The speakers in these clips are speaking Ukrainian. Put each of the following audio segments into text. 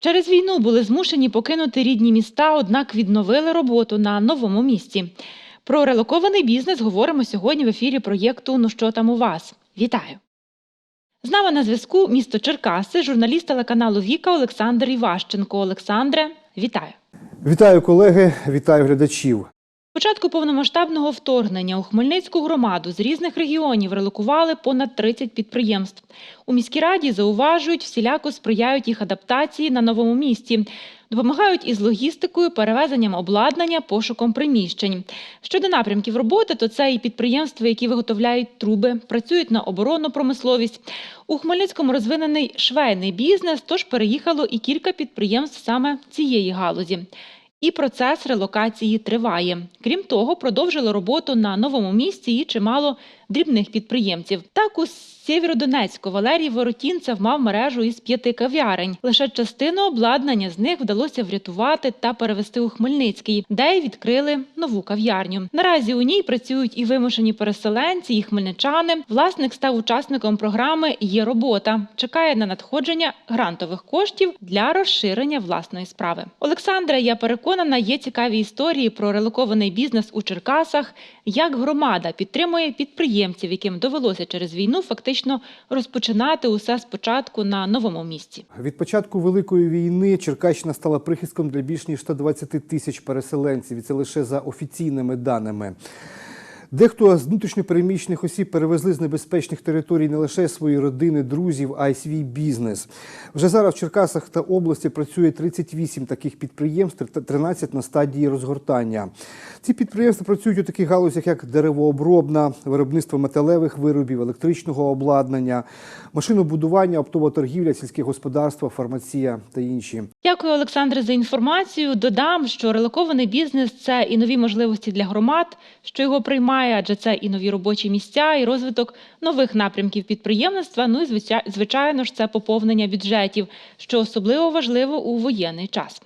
Через війну були змушені покинути рідні міста, однак відновили роботу на новому місці. Про релокований бізнес говоримо сьогодні в ефірі проєкту Ну що там у вас? Вітаю! З нами на зв'язку місто Черкаси, журналіст телеканалу Віка Олександр Іващенко. Олександре, вітаю! Вітаю колеги, вітаю глядачів. Початку повномасштабного вторгнення у Хмельницьку громаду з різних регіонів релокували понад 30 підприємств. У міській раді зауважують, всіляко сприяють їх адаптації на новому місці. Допомагають із логістикою, перевезенням обладнання, пошуком приміщень. Щодо напрямків роботи, то це і підприємства, які виготовляють труби, працюють на оборонну промисловість. У Хмельницькому розвинений швейний бізнес, тож переїхало і кілька підприємств саме цієї галузі. І процес релокації триває. Крім того, продовжили роботу на новому місці і чимало дрібних підприємців. Так у Сєвєродонецьку Валерій Воротінцев мав мережу із п'яти кав'ярень. Лише частину обладнання з них вдалося врятувати та перевести у Хмельницький, де й відкрили нову кав'ярню. Наразі у ній працюють і вимушені переселенці, і хмельничани. Власник став учасником програми Є робота. Чекає на надходження грантових коштів для розширення власної справи. Олександра, я переконана, є цікаві історії про релокований бізнес у Черкасах, як громада підтримує підприємців, яким довелося через війну фактично розпочинати усе спочатку на новому місці. Від початку великої війни Черкащина стала прихистком для більш ніж 120 тисяч переселенців, і це лише за офіційними даними. Дехто з внутрішньопереміщених осіб перевезли з небезпечних територій не лише свої родини, друзів, а й свій бізнес. Вже зараз в Черкасах та області працює 38 таких підприємств, та 13 на стадії розгортання. Ці підприємства працюють у таких галузях, як деревообробна, виробництво металевих виробів, електричного обладнання, машинобудування, оптова торгівля, сільське господарство, фармація та інші. Дякую, Олександре, за інформацію. Додам, що релокований бізнес це і нові можливості для громад, що його приймає, адже це і нові робочі місця, і розвиток нових напрямків підприємництва. Ну і звичайно ж, це поповнення бюджетів, що особливо важливо у воєнний час.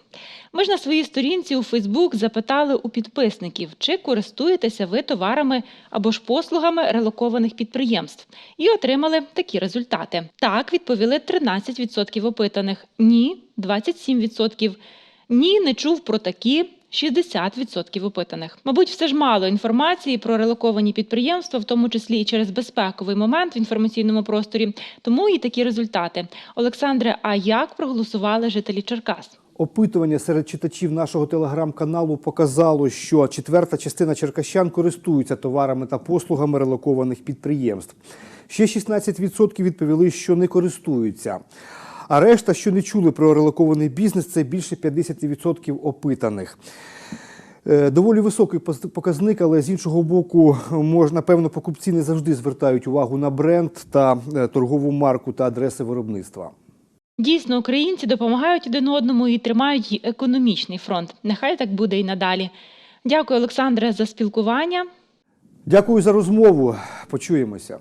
Ми ж на своїй сторінці у Фейсбук запитали у підписників, чи користуєтеся ви товарами або ж послугами релокованих підприємств, і отримали такі результати. Так, відповіли 13% опитаних, ні 27%, ні, не чув про такі. 60% опитаних. Мабуть, все ж мало інформації про релоковані підприємства, в тому числі і через безпековий момент в інформаційному просторі. Тому і такі результати. Олександре, а як проголосували жителі Черкас? Опитування серед читачів нашого телеграм-каналу показало, що четверта частина черкащан користуються товарами та послугами релокованих підприємств. Ще 16% відповіли, що не користуються. А решта, що не чули про релокований бізнес, це більше 50% опитаних. Е, Доволі високий показник, але з іншого боку, можна, напевно, покупці не завжди звертають увагу на бренд та е, торгову марку та адреси виробництва. Дійсно, українці допомагають один одному і тримають економічний фронт. Нехай так буде і надалі. Дякую, Олександре, за спілкування. Дякую за розмову. Почуємося.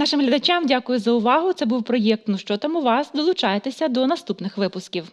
Нашим глядачам дякую за увагу. Це був проєкт Ну що там у вас? Долучайтеся до наступних випусків.